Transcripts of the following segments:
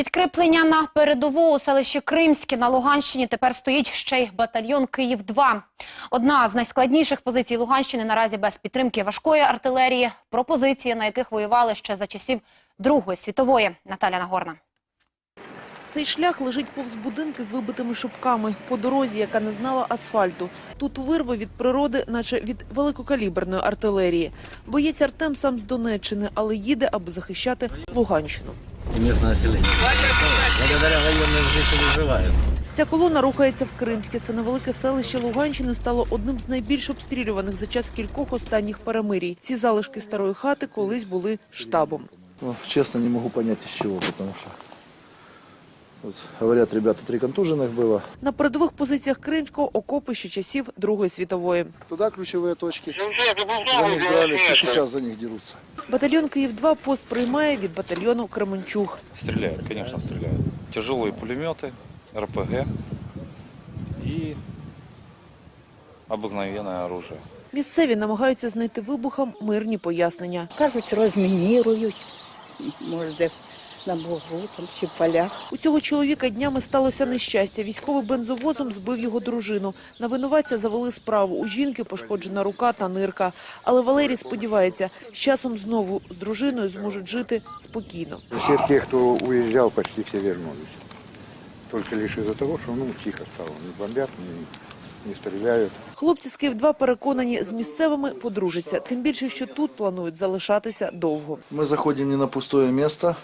Підкріплення на передову у селищі Кримське на Луганщині тепер стоїть ще й батальйон Київ-2. Одна з найскладніших позицій Луганщини наразі без підтримки важкої артилерії. Про позиції, на яких воювали ще за часів Другої світової. Наталя Нагорна. Цей шлях лежить повз будинки з вибитими шибками по дорозі, яка не знала асфальту. Тут вирви від природи, наче від великокаліберної артилерії. Боєць Артем сам з Донеччини, але їде, аби захищати Луганщину. И местное население. Благодаря военным здесь и выживают. Ця колона рухається в Кримське. Це невелике селище Луганщини стало одним з найбільш обстрілюваних за час кількох останніх перемирій. Ці залишки старої хати колись були штабом. Ну, чесно, не можу зрозуміти, з чого, тому что вот, говорят, ребята, три контуженных было. На передових позиціях Кримського окопи ще часів Другої світової. Туда ключевые точки. За них дрались и сейчас за них дерутся. Батальйон Київ-2 пост приймає від батальйону Кременчуг. Стреляют, конечно, стреляют. Тяжелые пулеметы, РПГ и обыкновенное оружие. Місцеві намагаються знайти вибухам мирні пояснення. Кажуть, розмінірують, може, де на Богу там, чи полях. У цього чоловіка днями сталося нещастя. Військовий бензовозом збив його дружину. На винуватця завели справу. У жінки пошкоджена рука та нирка. Але Валерій сподівається, з часом знову з дружиною зможуть жити спокійно. Все те, кто уезжал, почти все вернулись. Только лишь из-за того, что ну, тихо стало. Не бомбят, не, не стреляют. Хлопці з Київ-2 переконані, з місцевими подружаться. Тим більше, що тут планують залишатися довго. Мы заходим не на пустое место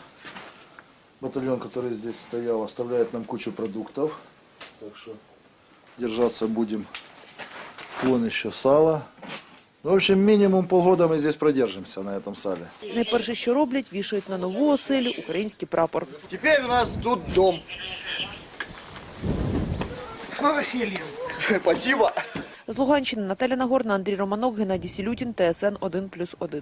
Батальон, который здесь стоял, оставляет нам кучу продуктов. Так что держаться будем. Вон еще сало. В общем, минимум полгода мы здесь продержимся на этом сале. Найперше, що роблять, вішають на нову оселю український прапор. Теперь у нас тут дом. С новосельем. Спасибо. З Луганщини Наталя Нагорна, Андрій Романок, Геннадій Сілютін, ТСН 1+,1.